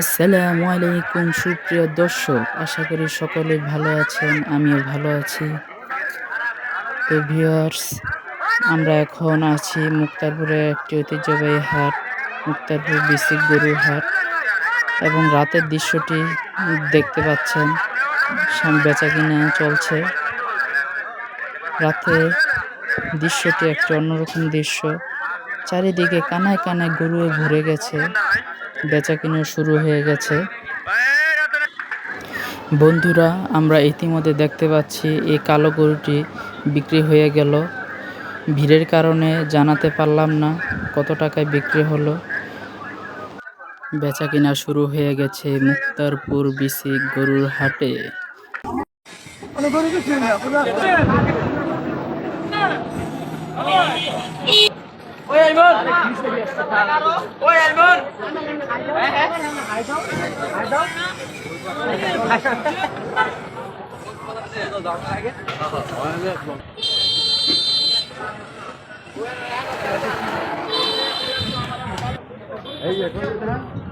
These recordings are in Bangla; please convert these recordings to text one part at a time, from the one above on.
আসসালামু আলাইকুম, সুপ্রিয় দর্শক। আশা করি সকলে ভালো আছেন, আমিও ভালো আছি। তো ভিউয়ার্স, আমরা এখন আছি মুক্তারপুরে একটি ঐতিহ্যবাহী হাট, মুক্তারপুর বিসিক গরুর হাট। এবং রাতের দৃশ্যটি দেখতে পাচ্ছেন বেচা কিনা চলছে। রাতে দৃশ্যটি একটি অন্যরকম দৃশ্য। চারিদিকে কানায় কানায় গরুয়ে ভরে গেছে। বেচা কিনা শুরু হয়ে গেছে। বন্ধুরা, আমরা ইতিমধ্যে দেখতে পাচ্ছি এই কালো গরুটি বিক্রি হয়ে গেল। ভিড়ের কারণে জানাতে পারলাম না কত টাকায় বিক্রি হলো। বেচা কিনা শুরু হয়ে গেছে মুক্তারপুর বিসি গরুর হাটে। এই এখন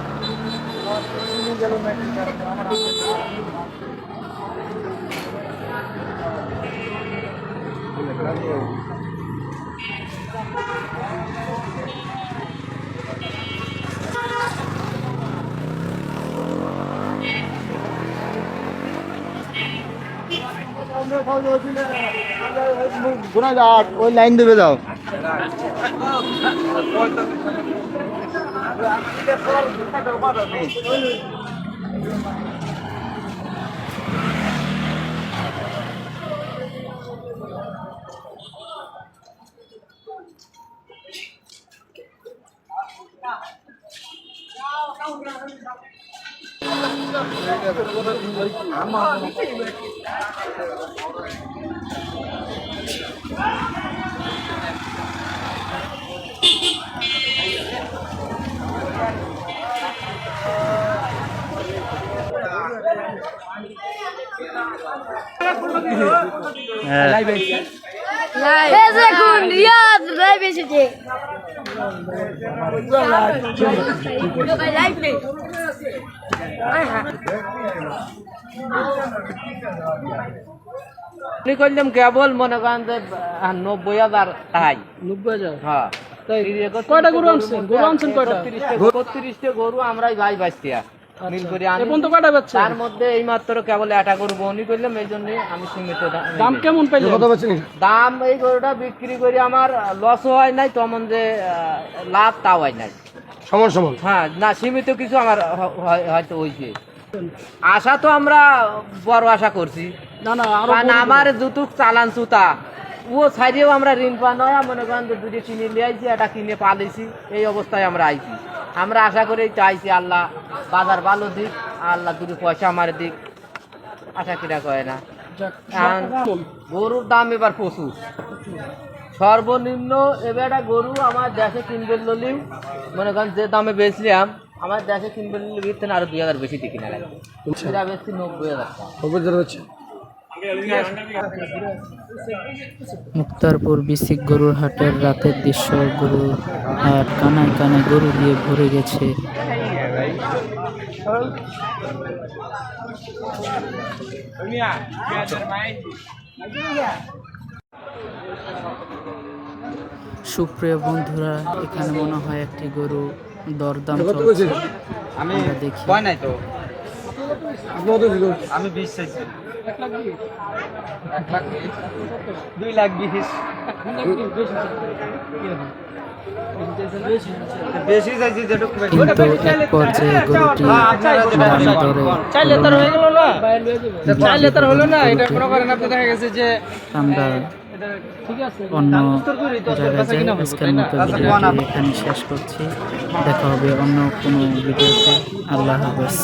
গুণাঘাট ওই লাইন দেবে যাও এই দেখুন রিয়াদ লাইভ এসেছে লাইভ করলাম কেবল মনে করেন যে নব্বই হাজার টাকাই নব্বই হাজার হ্যাঁ কয়টা গরু আনছেন? গরু আনছেন কয়টা? বত্রিশটা গরু আমরাই ভাই বাঁচতিয়া মিল করে আনি। এখন তো কয়টা বেচছেন? তার মধ্যে এই মাত্র কেবল একটা গরু বহনি করলাম এই জন্য আমি সীমিত দাম কেমন পাইলেন দাম এই গরুটা বিক্রি করে আমার লসও হয় নাই তেমন যে লাভ তাও হয় নাই। সমান সমান? হ্যাঁ না সীমিত কিছু আমার হয়তো হয়েছে। আশা তো আমরা বড় আশা করছি। না না আরও আমার যুতুক চালান সুতা ও সাইডেও আমরা ঋণ পা নয় মনে করেন যে দুটো কিনে নিয়ে আইছি এটা কিনে পালিছি এই অবস্থায় আমরা আইছি। আমরা আশা করেই চাইছি আল্লাহ বাজার ভালো দিক আল্লাহ দুটো পয়সা আমার দিক। আশা কিরা করে না। গরুর দাম এবার প্রচুর। সর্বনিম্ন এবার একটা গরু আমার দেশে কিনবে ললিম মনে করেন যে দামে বেচলাম আমার দেশে কিনবে ললিম ভিতরে আরও দুই হাজার বেশি দিয়ে কিনা লাগে বেশি নব্বই হাজার টাকা। মুক্তারপুর বিসিক গরুর হাটের রাতের দৃশ্য, গরু হাট কানায় কানায় গরু দিয়ে ভরে গেছে। সুপ্রিয় বন্ধুরা, এখানে মনে হয় একটি গরু দরদাম দেখি। আমি বিশ চাইছি। এক লাখ বিশ? দুই লাখ বিশ। বেশি চাইছি যেটুকু পর্যায়ে গরুটি চাইলে তার হয়ে গেল না? চাইলে তার হলো না? এটা আপনি দেখা গেছে যে আমরা অন্য জায়গায় যাই আজকের মতো ভিডিওটি এখানে শেষ করছি। দেখা হবে অন্য কোনো ভিডিওতে। আল্লাহ হাফেজ।